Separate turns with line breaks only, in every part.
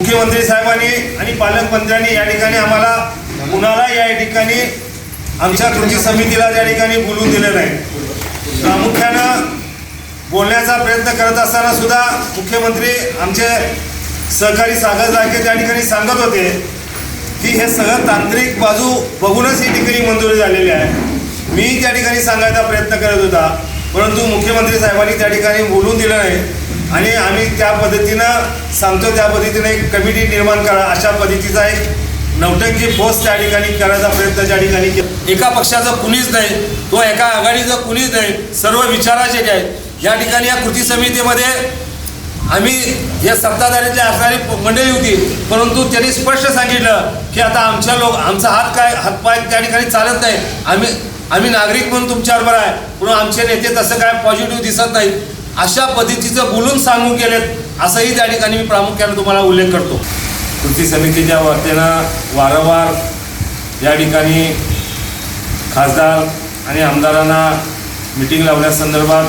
मुख्यमंत्री साहेबांनी आणि पालकमंत्र्यांनी या ठिकाणी आम्हाला कुणाला या ठिकाणी आमच्या कृती समितीला त्या ठिकाणी बोलून दिलं नाही. प्रामुख्यानं बोलण्याचा प्रयत्न करत असताना सुद्धा मुख्यमंत्री आमचे सहकारी सागर जारखे त्या ठिकाणी सांगत होते की हे सगळं तांत्रिक बाजू बघूनच ही ठिकाणी मंजुरी झालेली आहे. मी त्या ठिकाणी सांगायचा प्रयत्न करत होता परंतु मुख्यमंत्री साहेबांनी त्या ठिकाणी बोलून दिलं नाही. आणि आम्ही त्या पद्धतीनं सांगतो त्या पद्धतीनं एक कमिटी निर्माण करा अशा पद्धतीचा एक नौटंकी फोर्स त्या ठिकाणी करायचा प्रयत्न त्या ठिकाणी केला. एका पक्षाचं कुणीच नाही तो एका आघाडीचं कुणीच नाही सर्व विचाराचे काय? या ठिकाणी या कृती समितीमध्ये आम्ही या सत्ताधाऱ्यांची असणारी मंडळी होती परंतु त्यांनी स्पष्ट सांगितलं की आता आमच्या लोक आमचा हात काय हातपाय त्या ठिकाणी चालत नाही. आम्ही आम्ही नागरिक म्हणून तुमच्याबरोबर आहे पण आमचे नेते तसं काय पॉझिटिव्ह दिसत नाही अशा पद्धतीचं बोलून सांगून गेलेत असंही त्या ठिकाणी मी प्रामुख्याने तुम्हाला उल्लेख करतो. कृती समितीच्या वतीनं वारंवार या ठिकाणी खासदार आणि आमदारांना मिटिंग लावण्यासंदर्भात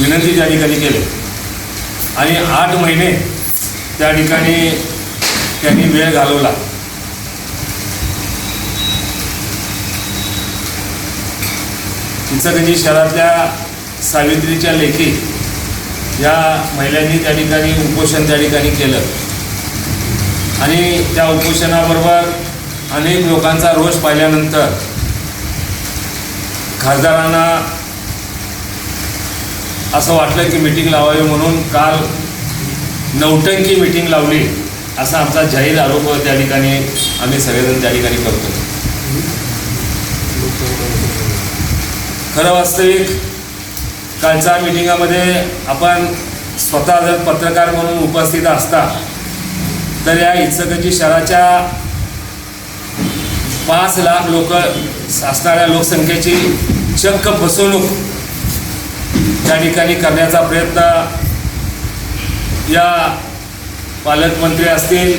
विनंती त्या ठिकाणी केली. आणि आठ महिने त्या ठिकाणी त्यांनी वेळ घालवला. इचलकरंजी शहरातल्या सावित्रीच्या लेखी या महिलांनी त्या ठिकाणी उपोषण त्या ठिकाणी केलं. आणि त्या उपोषणाबरोबर अनेक लोकांचा रोष पाहिल्यानंतर खासदारांना असं वाटलं की मिटिंग लावावी म्हणून काल नौटंकी मिटिंग लावली असा आमचा जाहीर आरोप त्या ठिकाणी आम्ही सगळेजण त्या ठिकाणी करतो. खरं वास्तविक कालच्या मिटिंगामध्ये आपण स्वतः जर पत्रकार म्हणून उपस्थित असता तर या इचकजी शहराच्या पाच लाख लोक असणाऱ्या लोकसंख्येची चक्क फसवणूक त्या ठिकाणी करण्याचा प्रयत्न या पालकमंत्री असतील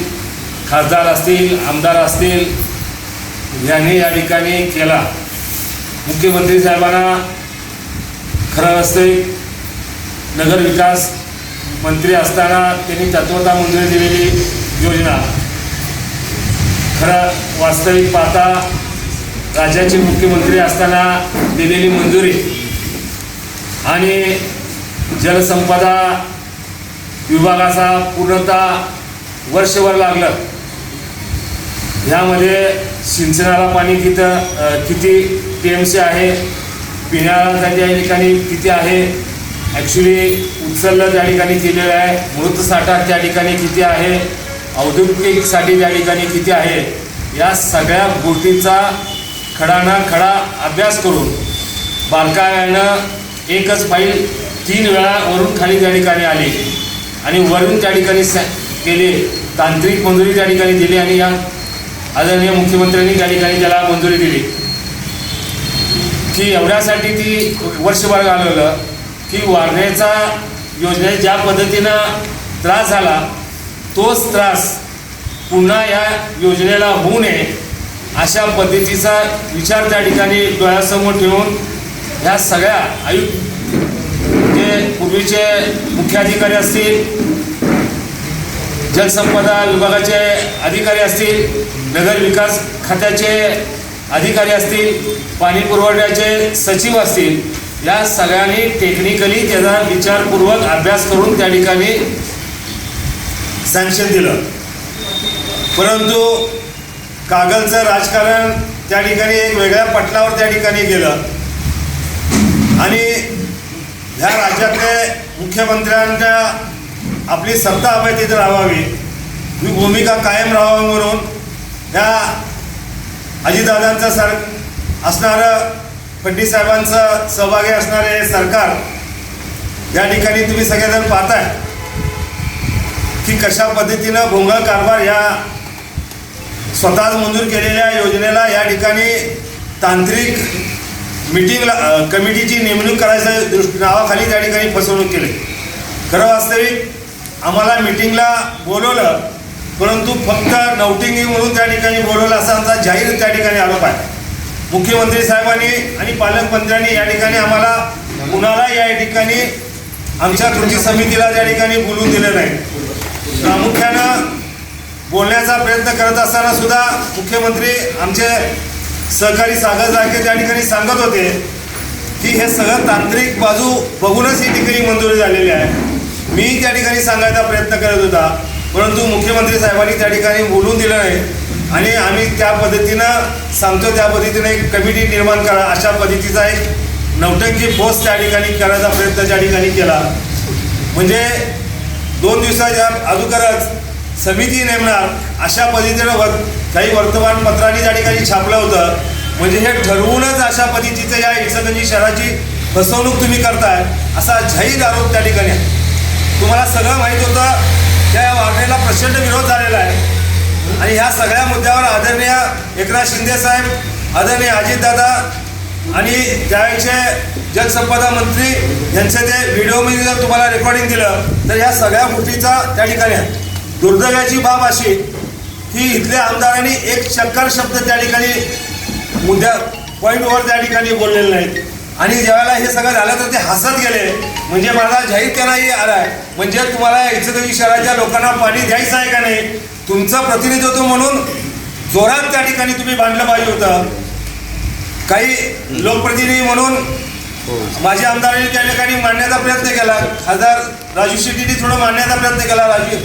खासदार असतील आमदार असतील यांनी या ठिकाणी केला. मुख्यमंत्री साहेबांना खरं रस्ते नगरविकास मंत्री असताना त्यांनी तत्वता मंजुरी दिलेली योजना. खरं वास्तविक पाहता राज्याचे मुख्यमंत्री असताना दिलेली मंजुरी आणि जलसंपदा विभागाचा पूर्णतः वर्षभर लागलं. ह्यामध्ये सिंचनाला पाणी किती किती टी एम सी आहे पिण्याला त्या ठिकाणी किती आहे? ॲक्च्युली उचललं त्या ठिकाणी केलेलं आहे. मृत साठा त्या ठिकाणी किती आहे? औद्योगिकसाठी त्या ठिकाणी किती आहे? या सगळ्या गोष्टींचा खडाना खडा अभ्यास करून बारकाव्यानं एकच फाईल तीन वेळा वरून खाली त्या ठिकाणी आली आणि वरून त्या ठिकाणी स केले. तांत्रिक मंजुरी त्या ठिकाणी दिली आणि या आदरणीय मुख्यमंत्र्यांनी त्या ठिकाणी त्याला मंजुरी दिली. की एवढ्यासाठी ती वर्षभर घालवलं की वाढण्याचा योजने ज्या पद्धतीनं त्रास झाला तोच त्रास पुन्हा या योजनेला होऊ नये अशा पद्धतीचा विचार त्या ठिकाणी डोळ्यासमोर ठेवून ह्या सगळ्या आयुक्त जे पूर्वीचे मुख्याधिकारी असतील जलसंपदा विभागाचे अधिकारी असतील नगर विकास खात्याचे अधिकारी असतील पाणी पुरवठ्याचे सचिव असतील या सगळ्यांनी टेक्निकली त्याचा विचारपूर्वक अभ्यास करून त्या ठिकाणी सँक्शन दिलं. परंतु कागलचं राजकारण त्या ठिकाणी एक वेगळ्या पटलावर त्या ठिकाणी गेलं. आणि ह्या राज्यातले मुख्यमंत्र्यांच्या आपली सत्ता अभ्यतीत राहावी ही भूमिका कायम राहावी म्हणून ह्या अजितदादांचं सर असणारं फडणवीस साहेबांचं सहभागी असणारे हे सरकार या ठिकाणी तुम्ही सगळेजण पाहताय की कशा पद्धतीनं भोंगळ कारभार या स्वतःच मंजूर केलेल्या योजनेला या ठिकाणी तांत्रिक मिटिंगला कमिटीची नेमणूक करायचं दृष्टी नावाखाली त्या ठिकाणी फसवणूक केली. खरं वास्तविक आम्हाला मिटिंगला बोलवलं परंतु फक्त नौटिंगी म्हणून त्या ठिकाणी बोलवलं असा आमचा जाहीर त्या ठिकाणी आरोप आहे. मुख्यमंत्री साहेबांनी आणि पालकमंत्र्यांनी या ठिकाणी आम्हाला कुणाला या ठिकाणी आमच्या कृती समितीला त्या ठिकाणी बोलून दिलं नाही. बोलण्याचा प्रयत्न करत असताना सुद्धा मुख्यमंत्री आमचे सहकारी सागर जारखे त्या ठिकाणी सांगत होते की हे सगळं तांत्रिक बाजू बघूनच ही ठिकाणी मंजुरी झालेली आहे. मी त्या ठिकाणी सांगायचा प्रयत्न करत होता. परंतु मुख्यमंत्री साहेबांनी त्या ठिकाणी बोलून दिलं नाही. आणि आम्ही त्या पद्धतीनं सांगतो त्या पद्धतीनं एक कमिटी निर्माण करा अशा पद्धतीचा एक नवटंकी बस त्या ठिकाणी करायचा प्रयत्न त्या ठिकाणी केला. म्हणजे दोन दिवसाच्या अगोदरच समिती नेमणार अशा पद्धतीनं वर काही वर्तमानपत्रांनी त्या ठिकाणी छापलं होतं. म्हणजे हे ठरवूनच अशा पद्धतीचं या इचलकरंजी शहराची फसवणूक तुम्ही करताय असा जाहीर आरोप त्या ठिकाणी आहे. तुम्हाला सगळं माहीत होतं त्या या प्रचंड विरोध झालेला आहे. आणि ह्या सगळ्या मुद्द्यावर आदरणीय एकनाथ शिंदे साहेब आदरणीय अजितदादा आणि त्यावेळेचे जलसंपदा मंत्री यांचे ते व्हिडिओमध्ये जर तुम्हाला रेकॉर्डिंग दिलं तर ह्या सगळ्या गोष्टीचा त्या ठिकाणी आहे. दुर्दैवाची बाब अशी की इथल्या आमदारांनी एक चक्कर शब्द त्या ठिकाणी मुद्द्या पॉईंटवर त्या ठिकाणी बोललेले नाहीत. आणि ज्यावेळेला हे सगळं झालं तर ते हसत गेले. म्हणजे मला जाहीर केलाही आलाय. म्हणजे तुम्हाला इचलकरंजी शहराच्या लोकांना पाणी द्यायचं आहे का नाही? तुमचं प्रतिनिधित्व म्हणून जोरात त्या ठिकाणी तुम्ही बांधलं पाहिजे होतं. काही लोकप्रतिनिधी म्हणून माझे आमदारांनी त्या ठिकाणी मांडण्याचा प्रयत्न केला. खासदार राजू शेट्टीने थोडं मांडण्याचा प्रयत्न केला. राजू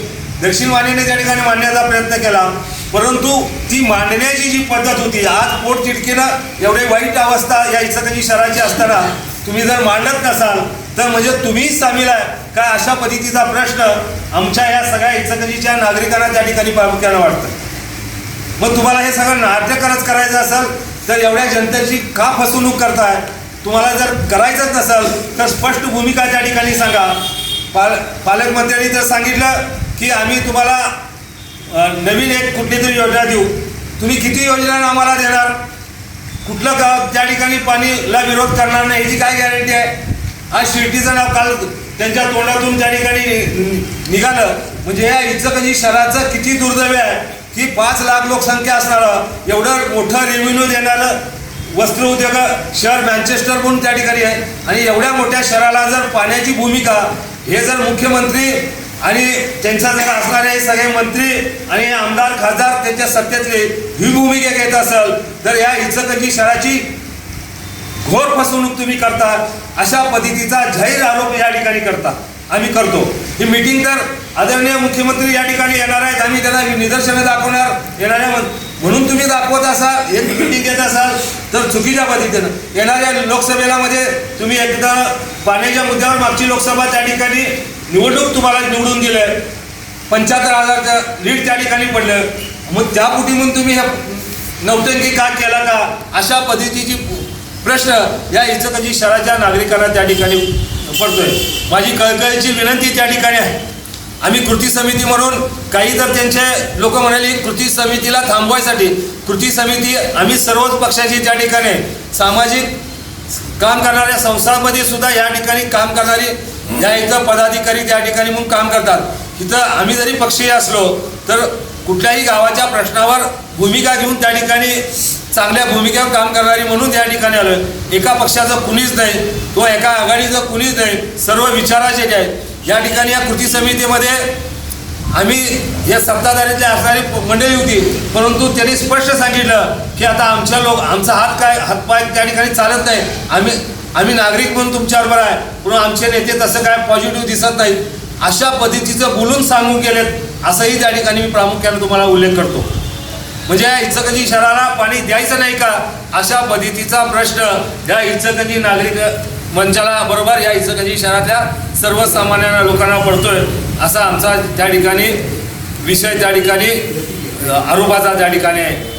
दक्षिण त्या ठिकाणी मांडण्याचा प्रयत्न केला. परंतु ती मांडण्याची जी पद्धत होती आज पोट तिडकीनं एवढे वाईट अवस्था या इचलकरंजी शहराची असताना तुम्ही जर मांडत नसाल तर म्हणजे तुम्हीच सामील आहे. का अशा पद्धतीचा प्रश्न आमच्या या सगळ्या इचलकरंजीच्या नागरिकांना त्या ठिकाणी प्रामुख्यानं वाटतं. मग तुम्हाला हे सगळं नाट्यकरच करायचं असेल तर एवढ्या जनतेची का फसवणूक करताय? तुम्हाला जर करायचंच नसेल तर स्पष्ट भूमिका त्या ठिकाणी सांगा. पाल पालकमंत्र्यांनी जर सांगितलं की आम्ही तुम्हाला नवीन एक कुठली तरी योजना देऊ. तुम्ही किती योजना आम्हाला देणार? कुठलं गाव त्या ठिकाणी पाणीला विरोध करणार नाही याची काय गॅरंटी आहे? आज शिर्टीचं नाव काल त्यांच्या तोंडातून त्या ठिकाणी निघालं. म्हणजे या इचलकरंजी शहराचं किती दुर्दैव आहे की पाच लाख लोकसंख्या असणारं एवढं मोठं रेव्हेन्यू देणारं वस्त्र उद्योग शहर मॅन्चेस्टर म्हणून त्या ठिकाणी आहे. आणि एवढ्या मोठ्या शहराला जर पाण्याची भूमिका हे जर मुख्यमंत्री आणि त्यांचा जर असणारे सगळे मंत्री आणि आमदार खासदार त्यांच्या सत्तेतले ही भूमिका घेत असेल तर या इचलकरंजी शहराची घोर फसवणूक तुम्ही करता अशा पद्धतीचा जाहीर आरोप या ठिकाणी करता. आम्ही करतो. ही मीटिंग तर आदरणीय मुख्यमंत्री या ठिकाणी येणार आहेत आम्ही त्यांना निदर्शनं दाखवणार. येणाऱ्या म्हणून तुम्ही दाखवत असाल एक मिटिंग घेत असाल तर चुकीच्या पद्धतीनं. येणाऱ्या लोकसभेला मध्ये तुम्ही एकदा पाण्याच्या मुद्द्यावर मागची लोकसभा त्या ठिकाणी निवडणूक तुम्हाला निवडून दिले पंच्याहत्तर हजारचं लीड त्या ठिकाणी पडलं. मग त्यापुटी म्हणून तुम्ही ह्या नवटंकी का केला का? अशा पद्धतीची प्रश्न या इचलकरंजी शहराच्या नागरिकांना त्या ठिकाणी पडतोय. माझी कळकळीची विनंती त्या ठिकाणी आहे. आम्ही कृती समिती म्हणून काही तर त्यांचे लोक म्हणाले कृती समितीला थांबवायसाठी कृती समिती आम्ही सर्वच पक्षाची त्या ठिकाणी सामाजिक काम करणाऱ्या संस्थांमध्ये सुद्धा या ठिकाणी काम करणारी या इथं पदाधिकारी त्या ठिकाणी म्हणून काम करतात. इथं आम्ही जरी पक्षीय असलो तर कुठल्याही गावाच्या प्रश्नावर भूमिका घेऊन त्या ठिकाणी चांगल्या भूमिकेवर काम करणारी म्हणून या ठिकाणी आलो एका पक्षाचं कुणीच नाही तो एका आघाडीचं कुणीच नाही सर्व विचाराचे काय या ठिकाणी या कृती समितीमध्ये आम्ही या सत्ताधाऱ्यांची असणारी मंडळी होती परंतु त्यांनी स्पष्ट सांगितलं की आता आमच्या लोक आमचा हात काय हातपाय त्या ठिकाणी चालत नाही. आम्ही आम्ही नागरिक म्हणून तुमच्याबरोबर आहे. पण आमचे नेते तसं काय पॉझिटिव्ह दिसत नाही अशा पद्धतीचं बोलून सांगून गेलेत असंही त्या ठिकाणी मी प्रामुख्याने तुम्हाला उल्लेख करतो. म्हणजे या शहराला पाणी द्यायचं नाही का? अशा पद्धतीचा प्रश्न या इचलकरंजी नागरिक मंचाला बरोबर या इचलकरंजी शहरातल्या सर्वसामान्य लोकांना पडतोय असा आमचा त्या ठिकाणी विषय त्या ठिकाणी आरोपाचा त्या ठिकाणी आहे.